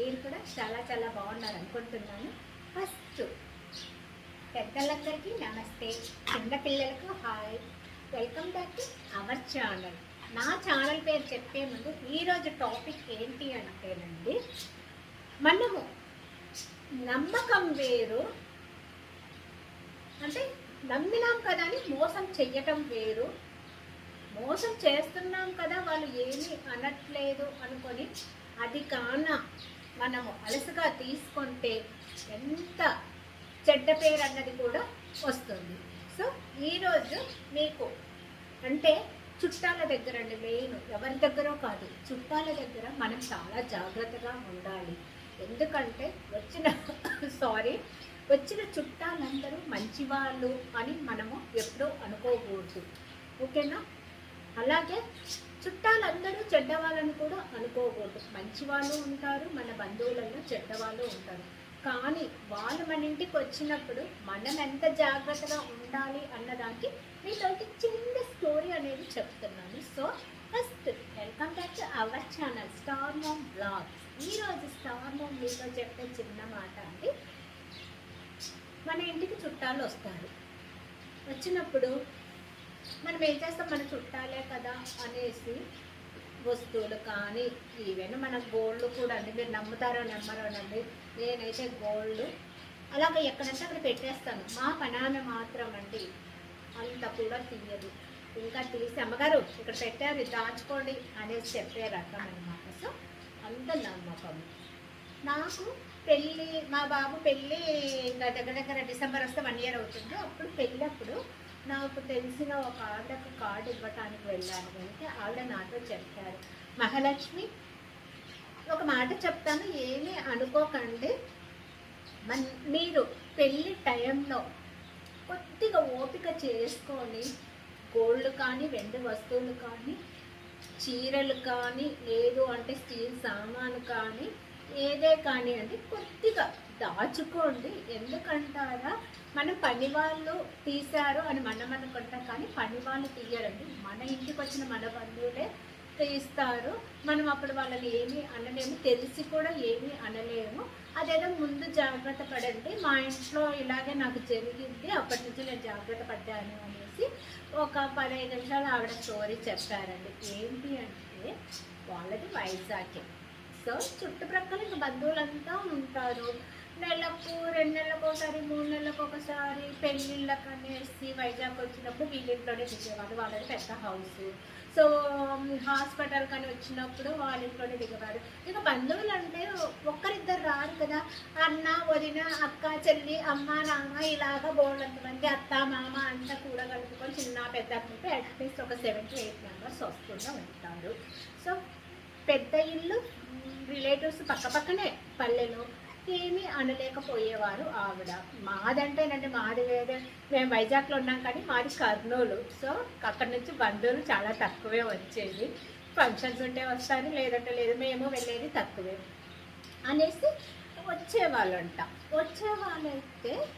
మీరు కూడా చాలా చాలా బాగున్నారు అనుకుంటున్నాను. ఫస్ట్ పెద్దలందరికీ నమస్తే. చిన్న పిల్లలకు hi. Welcome back to our channel నా ఛానల్ పేరు చెప్పే ముందు ఈరోజు టాపిక్ ఏంటి అంటేనండి మనము నమ్మకం వేరు అంటే నమ్మినాం కదా అని మోసం చెయ్యటం వేరు. మోసం చేస్తున్నాం కదా వాళ్ళు ఏమీ అనట్లేదు అనుకొని అది కాన మనము అలసగా తీసుకుంటే ఎంత చెడ్డ పేరు అన్నది కూడా వస్తుంది. సో ఈరోజు మీకు అంటే చుట్టాల దగ్గర అండి మెయిన్ ఎవరి దగ్గర కాదు చుట్టాల దగ్గర మనం చాలా జాగ్రత్తగా ఉండాలి. ఎందుకంటే వచ్చిన సారీ వచ్చిన చుట్టాలందరూ మంచివాళ్ళు అని మనము ఎప్పుడూ అనుకోకూడదు. ఓకేనా? అలాగే చుట్టాలందరూ చెడ్డవాళ్ళని కూడా అనుకోకూడదు. మంచి వాళ్ళు ఉంటారు మన బంధువులలో చెడ్డవాళ్ళు ఉంటారు. కానీ వాళ్ళు మన ఇంటికి వచ్చినప్పుడు మనం ఎంత జాగ్రత్తగా ఉండాలి అన్నదానికి మీతో చిన్న స్టోరీ అనేది చెప్తున్నాను. So first welcome back to our channel star mom blogs ఈరోజు స్టార్ మోమ్ మీతో చెప్పే చిన్న మాట అండి. మన ఇంటికి చుట్టాలు వస్తారు. వచ్చినప్పుడు మనం ఏం చేస్తాం? మన చుట్టాలే కదా అనేసి వస్తువులు కానీ ఈవెన్ మన గోల్డ్ కూడా అండి. మీరు నమ్ముతారో నమ్మరో అండి నేనైతే గోల్డ్ అలాగే ఎక్కడంటే అక్కడ పెట్టేస్తాను. మా పనామె మాత్రం అండి అంత కూడా తీయదు. ఇంకా తీసి అమ్మగారు ఇక్కడ పెట్టారు దాచుకోండి అనేసి చెప్పే రకం అనమాట సో అంత నమ్మకం. నాకు పెళ్ళి మా బాబు పెళ్ళి ఇంకా దగ్గర దగ్గర డిసెంబర్ వస్తే వన్ ఇయర్ అవుతుంది. అప్పుడు పెళ్ళప్పుడు నాకు తెలిసిన ఒక ఆవిడకు కార్డు ఇవ్వటానికి వెళ్ళాను. అంటే ఆవిడ నాతో చెప్పారు మహాలక్ష్మి ఒక మాట చెప్తాను ఏమీ అనుకోకండి. మన్ మీరు పెళ్ళి టైంలో కొద్దిగా ఓపిక చేసుకొని గోల్డ్ కానీ వెండి వస్తువులు కానీ చీరలు కానీ లేదు అంటే స్టీల్ సామాను కానీ ఏదే కానీ అంటే కొద్దిగా దాచుకోండి. ఎందుకంటారా? మన పని వాళ్ళు తీశారు అని మనం అనుకుంటాం కానీ పని వాళ్ళు తీయరండి. మన ఇంటికి వచ్చిన మన బంధువులే తీస్తారు. మనం అప్పుడు వాళ్ళని ఏమీ అనలేము. తెలిసి కూడా ఏమీ అనలేము. అదేదో ముందు జాగ్రత్త పడండి. మా ఇంట్లో ఇలాగే నాకు జరిగింది. అప్పటి నుంచి నేను జాగ్రత్త పడ్డాను అనేసి ఒక పదహైదు నిమిషాలు ఆవిడ స్టోరీ చెప్పారండి. ఏంటి అంటే వాళ్ళది వైజాగ్యం. సో చుట్టుప్రక్కల బంధువులంతా ఉంటారు. నెలకు రెండు నెలలకు ఒకసారి మూడు నెలలకు ఒకసారి పెళ్ళిళ్ళకు అనేసి వైజాగ్ వచ్చినప్పుడు వీళ్ళింట్లోనే దిగేవారు వాళ్ళది పెద్ద హౌస్ సో హాస్పిటల్ కానీ వచ్చినప్పుడు వాళ్ళ ఇంట్లోనే దిగేవారు ఇక బంధువులు అంటే ఒక్కరిద్దరు రారు కదా. అన్న వదిన అక్క చెల్లి అమ్మ నాన్న ఇలాగా బోళ్ళంత మంది అత్త మామ అంతా కూడా కలుపుకొని చిన్న పెద్ద కలిపి అట్లీస్ట్ ఒక సెవెన్ టు ఎయిట్ మెంబర్స్ వస్తూనే ఉంటారు. సో పెద్ద ఇల్లు రిలేటివ్స్ పక్క పక్కనే పల్లెలో. ఏమీ అనలేకపోయేవారు ఆవిడ. మాదంటేనండి మాది వేరే. మేము వైజాగ్లో ఉన్నాం కానీ మాది కర్నూలు. సో అక్కడి నుంచి బంధువులు చాలా తక్కువే వచ్చేది. ఫంక్షన్స్ ఉంటే వస్తారు లేదంటే లేదు మేము వెళ్ళేది తక్కువే అనేసి వచ్చేవాళ్ళంట. వచ్చేవాళ్ళైతే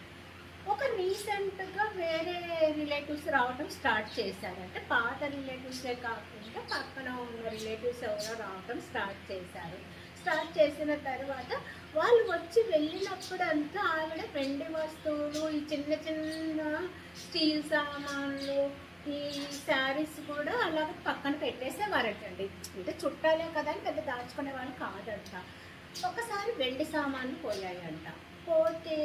ఒక రీసెంట్గా వేరే రిలేటివ్స్ రావడం స్టార్ట్ చేశారంటే పాత రిలేటివ్సే కాకుండా పక్కన ఉన్న రిలేటివ్స్ ఎవరో రావడం స్టార్ట్ చేశారు. స్టార్ట్ చేసిన తర్వాత వాళ్ళు వచ్చి వెళ్ళినప్పుడు అంతా ఆవిడ వెండి వస్తువులు ఈ చిన్న చిన్న స్టీల్ సామాన్లు ఈ శారీస్ కూడా అలాగ పక్కన పెట్టేసేవారటండి. అంటే చుట్టాలే కదా అని పెద్ద దాచుకునే వాళ్ళు కాదంట. ఒకసారి వెండి సామాన్లు పోయాయంట. పోతే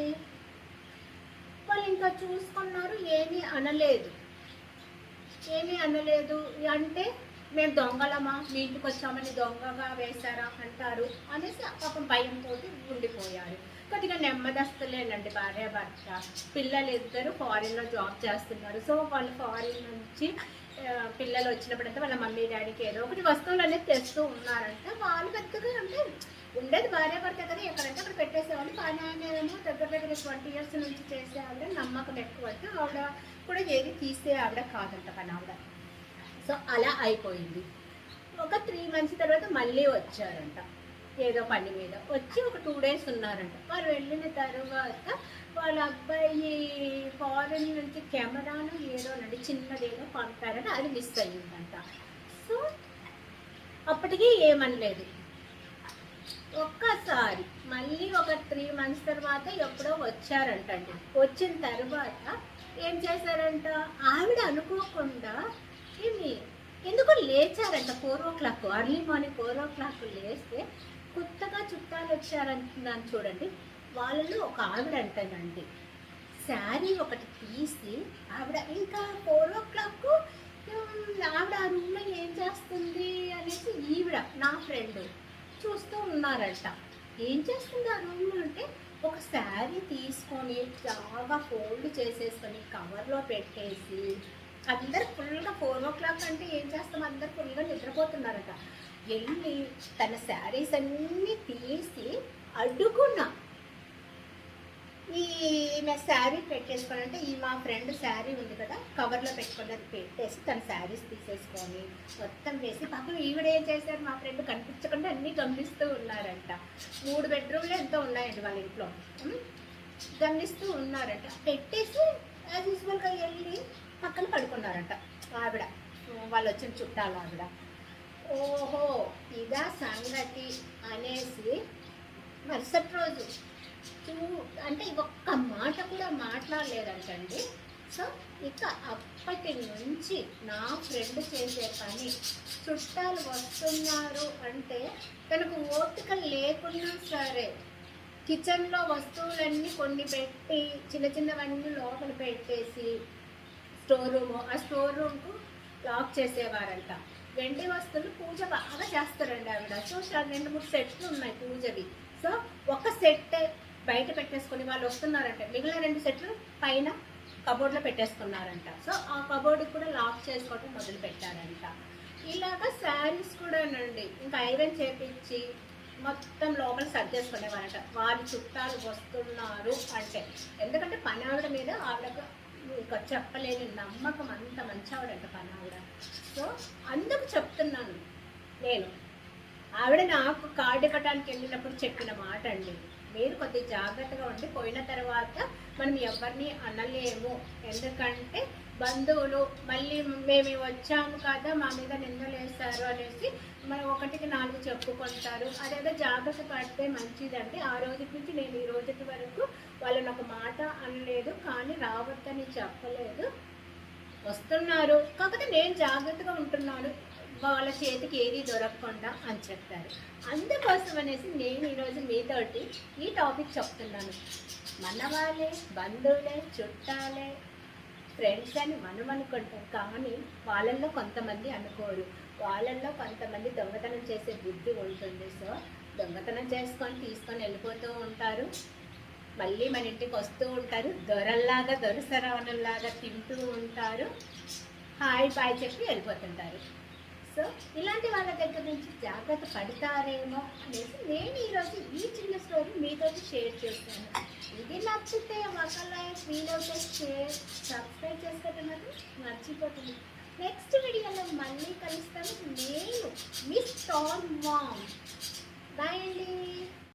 వాళ్ళు ఇంకా చూసుకున్నారు ఏమీ అనలేదు. ఏమీ అనలేదు. అంటే మేము దొంగలమా? మీ ఇంటికి వచ్చామని దొంగగా వేశారా? అంటారు అనేసి పాపం భయంతో ఉండిపోయారు. కొద్దిగా నెమ్మదస్తులేనండి భార్య భర్త. పిల్లలు ఇద్దరు ఫారిన్లో జాబ్ చేస్తున్నారు. సో వాళ్ళు ఫారిన్ నుంచి పిల్లలు వచ్చినప్పుడంటే వాళ్ళ మమ్మీ డాడీకి ఏదో ఒకటి వస్తువులు అనేది తెస్తూ ఉన్నారంట. వాళ్ళు పెద్దగా అంటే ఉండేది భార్య భర్త కదా ఎక్కడంటే అక్కడ పెట్టేసేవాళ్ళు. కానీ ఏమో దగ్గర దగ్గర ట్వంటీ ఇయర్స్ నుంచి చేసే ఆవిడ నమ్మకం ఎక్కువ అంటే ఆవిడ కూడా ఏది తీసే ఆవిడ కాదంట పని ఆవిడ. సో అలా అయిపోయింది. ఒక త్రీ మంత్స్ తర్వాత మళ్ళీ వచ్చారంట. ఏదో పని మీద. వచ్చి ఒక టూ డేస్ ఉన్నారంట. వారు వెళ్ళిన తర్వాత వాళ్ళ అబ్బాయి ఫారెన్ నుంచి కెమెరాను ఏదోనండి చిన్నదేదో పంపారని అది మిస్ అయ్యిందంట. సో అప్పటికి ఏమనలేదు. ఒక్కసారి మళ్ళీ ఒక త్రీ మంత్స్ తర్వాత ఎప్పుడో వచ్చారంటండి. వచ్చిన తర్వాత ఏం చేశారంట? ఆవిడ అనుకోకుండా ఏమి? ఎందుకు లేచారంట four o'clock? Early morning four o'clock లేస్తే కొత్తగా చుట్టాలు వచ్చారంటున్నాను చూడండి. వాళ్ళలో ఒక ఆవిడ అంటానండి శారీ ఒకటి తీసి ఆవిడ ఇంకా ఫోర్ ఓ క్లాక్ ఆవిడ ఆ రూమ్లో ఏం చేస్తుంది అనేసి ఈవిడ నా ఫ్రెండ్ చూస్తూ ఉన్నారంట. ఏం చేస్తుంది ఆ రూమ్లో అంటే ఒక శారీ తీసుకొని బాగా ఫోల్డ్ చేసేసుకొని కవర్లో పెట్టేసి అందరు ఫుల్గా ఫోర్ ఓ క్లాక్ అంటే ఏం చేస్తాం? అందరు ఫుల్గా నిద్రపోతున్నారట. వెళ్ళి తన శారీస్ అన్నీ తీసి అడ్డుకున్నా ఈ ఈమె శారీ పెట్టేసుకోవాలంటే అంటే ఈ మా ఫ్రెండ్ శారీ ఉంది కదా కవర్లో పెట్టుకొని అది పెట్టేసి తన శారీస్ తీసేసుకొని మొత్తం వేసి పాపం ఈవిడ ఏం చేశారు? మా ఫ్రెండ్ కనిపించకుండా అన్నీ గమనిస్తూ ఉన్నారంట. మూడు బెడ్రూమ్లు ఎంతో ఉన్నాయండి వాళ్ళ ఇంట్లో. గమనిస్తూ ఉన్నారంట. పెట్టేసి యాజ్ యూజువల్గా వెళ్ళి పక్కన పడుకున్నారంట ఆవిడ. వాళ్ళు వచ్చిన చుట్టాలు ఆవిడ. ఓహో ఇదా సంగతి అనేసి మరుసటి రోజు చూ అంటే ఒక్క మాట కూడా మాట్లాడలేదంటండి. సో ఇక అప్పటి నుంచి నా ఫ్రెండ్ చేసే పని చుట్టాలు వస్తున్నారు అంటే తనకు ఓపిక లేకున్నా సరే కిచెన్లో వస్తువులన్నీ కొన్ని పెట్టి చిన్న చిన్నవన్నీ లోపల పెట్టేసి స్టోర్ రూమ్ ఆ స్టోర్ రూమ్కు లాక్ చేసేవారంట. వెండి వస్తువులు పూజ బాగా చేస్తారండి ఆవిడ. సో రెండు మూడు సెట్లు ఉన్నాయి పూజవి. సో ఒక సెట్ బయట పెట్టేసుకుని వాళ్ళు వస్తున్నారంట. మిగిలిన రెండు సెట్లు పైన కబోర్డ్లో పెట్టేసుకున్నారంట. సో ఆ కబోర్డ్ కూడా లాక్ చేసుకోవడం మొదలు పెట్టారంట. ఇలాగ శారీస్ కూడానండి. ఇంకా ఐరన్ చేపించి మొత్తం లోపల సర్దేసుకునేవారంట వారి చుట్టాలు వస్తున్నారు అంటే. ఎందుకంటే పని ఆవిడ మీద ఆవిడకు ఇంకా చెప్పలేని నమ్మకం అంత మంచి ఆవిడంట పని ఆవిడ సో అందుకు చెప్తున్నాను నేను. ఆవిడ నాకు కార్డు కట్టడానికి వెళ్ళినప్పుడు చెప్పిన మాట అండి. మీరు కొద్దిగా జాగ్రత్తగా ఉండి పోయిన తర్వాత మనం ఎవరిని అనలేము. ఎందుకంటే బంధువులు మళ్ళీ మేము వచ్చాము కదా మా మీద నిందలేస్తారు అనేసి మనం ఒకటికి నాలుగు చెప్పుకుంటారు. అదేదో జాగ్రత్త పడితే మంచిదండి. ఆ రోజు నుంచి నేను ఈ రోజుటి వరకు వాళ్ళని ఒక మాట అనలేదు కానీ రావద్దని చెప్పలేదు. వస్తున్నారు. కాకపోతే నేను జాగ్రత్తగా ఉంటున్నాను. వాళ్ళ చేతికి ఏది దొరకకుండా అని చెప్తారు అందుకోసం అనేసి నేను ఈరోజు మీతోటి ఈ టాపిక్ చెప్తున్నాను. మన వాళ్ళే బంధువులే చుట్టాలే ఫ్రెండ్స్ అని మనం అనుకుంటాం. కానీ వాళ్ళల్లో కొంతమంది అనుకోరు. వాళ్ళల్లో కొంతమంది దొంగతనం చేసే బుద్ధి ఉంటుంది. సో దొంగతనం చేసుకొని తీసుకొని వెళ్ళిపోతూ ఉంటారు. మళ్ళీ మన ఇంటికి వస్తూ ఉంటారు. దొరల్లాగా దొరసరవణంలాగా తింటూ ఉంటారు. హాయ్ బాయ్ చెప్పి వెళ్ళిపోతుంటారు. సో ఇలాంటి వాళ్ళ దగ్గర నుంచి జాగ్రత్త పడతారేమో అనేసి నేను ఈరోజు ఈ చిన్న స్టోరీ మీతో షేర్ చేస్తాను. ఇది నచ్చితే ఒక లైక్ వీలవుతే షేర్ సబ్స్క్రైబ్ చేసుకోవటం మాత్రం మర్చిపోతుంది నెక్స్ట్ వీడియోలో మళ్ళీ కలుస్తాను. నేను మిస్ టాన్ మామ్ బాయ్ అండి.